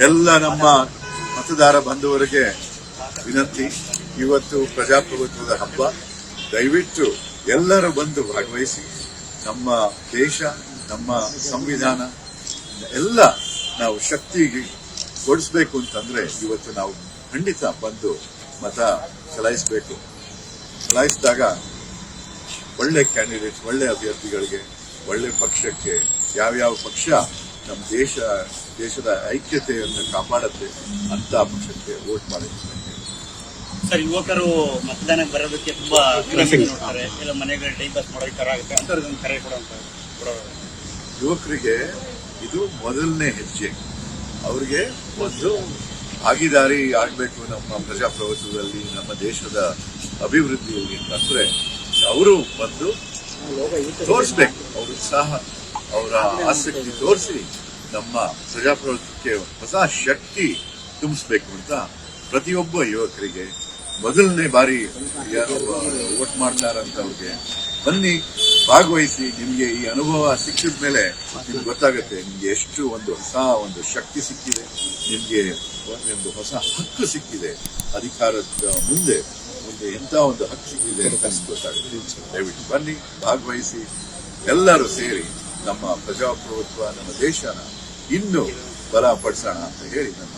ಎಲ್ಲ ನಮ್ಮ ಮತದಾರ ಬಂಧುವರಿಗೆ ವಿನಂತಿ, ಇವತ್ತು ಪ್ರಜಾಪ್ರಭುತ್ವದ ಹಬ್ಬ. ದಯವಿಟ್ಟು ಎಲ್ಲರೂ ಬಂದು ಭಾಗವಹಿಸಿ. ನಮ್ಮ ದೇಶ, ನಮ್ಮ ಸಂವಿಧಾನ, ಎಲ್ಲ ನಾವು ಶಕ್ತಿಗೆ ಕೊಡಿಸ್ಬೇಕು ಅಂತಂದ್ರೆ ಇವತ್ತು ನಾವು ಖಂಡಿತ ಬಂದು ಮತ ಚಲಾಯಿಸಬೇಕು. ಚಲಾಯಿಸಿದಾಗ ಒಳ್ಳೆ ಕ್ಯಾಂಡಿಡೇಟ್ಸ್ ಒಳ್ಳೆ ಅಭ್ಯರ್ಥಿಗಳಿಗೆ ಒಳ್ಳೆ ಪಕ್ಷಕ್ಕೆ ಯಾವ್ಯಾವ ಪಕ್ಷ ನಮ್ಮ ದೇಶ ದೇಶದ ಐಕ್ಯತೆಯನ್ನು ಕಾಪಾಡುತ್ತೆ ಅಂತ ಪಕ್ಷಕ್ಕೆ ವೋಟ್ ಮಾಡಿ ಸರ್ ಯುವಕರು ಮತದಾನಕ್ಕೆ ಬರೋದಕ್ಕೆ ತುಂಬಾ ನೋಡ್ತಾರೆ. ಇಲ್ಲ ಮನೆಗಳ ಟೈಮ್ ಪಾಸ್ ಮಾಡೋದಕ್ಕೆ ತರ ಆಗುತ್ತೆ. ಅಂತ ಕರೆ ಕೊಡುವಂತ ಯುವಕರಿಗೆ ಇದು ಮೊದಲನೇ ಹೆಜ್ಜೆ. ಅವರಿಗೆ ಒಂದು ಭಾಗಿದಾರಿ ಆಗಬೇಕು ನಮ್ಮ ಪ್ರಜಾಪ್ರಭುತ್ವದಲ್ಲಿ ನಮ್ಮ ದೇಶದ ಅಭಿವೃದ್ಧಿಯಲ್ಲಿ ಅಂತಂದ್ರೆ ಅವರು ಬಂದು ತೋರಿಸ್ಬೇಕು. ಅವ್ರ ಉತ್ಸಾಹ ಅವರ ಆಸಕ್ತಿ ತೋರಿಸಿ ನಮ್ಮ ಪ್ರಜಾಪ್ರಭುತ್ವಕ್ಕೆ ಹೊಸ ಶಕ್ತಿ ತುಂಬಿಸ್ಬೇಕು ಅಂತ ಪ್ರತಿಯೊಬ್ಬ ಯುವಕರಿಗೆ ಮೊದಲನೇ ಬಾರಿ ಯಾರು ವೋಟ್ ಮಾಡ್ತಾರಂತವ್ರಿಗೆ ಬನ್ನಿ, ಭಾಗವಹಿಸಿ. ನಿಮ್ಗೆ ಈ ಅನುಭವ ಸಿಕ್ಕಿದ ಮೇಲೆ ನಿಮ್ಗೆ ಗೊತ್ತಾಗುತ್ತೆ, ನಿಮ್ಗೆ ಎಷ್ಟು ಒಂದು ಹೊಸ ಒಂದು ಶಕ್ತಿ ಸಿಕ್ಕಿದೆ, ನಿಮಗೆ ಒಂದು ಹೊಸ ಹಕ್ಕು ಸಿಕ್ಕಿದೆ ಅಧಿಕಾರದ ಮುಂದೆ. ಮುಂದೆ ಎಂತ ಒಂದು ಹಕ್ಕು ಇದೆ ಅಂತ ದಯವಿಟ್ಟು ಬನ್ನಿ, ಭಾಗವಹಿಸಿ, ಎಲ್ಲರೂ ಸೇರಿ ನಮ್ಮ ಪ್ರಜಾಪ್ರಭುತ್ವ, ನಮ್ಮ ದೇಶನ ಇನ್ನೂ ಬಲಪಡಿಸೋಣ ಅಂತ ಹೇಳಿ ನನ್ನ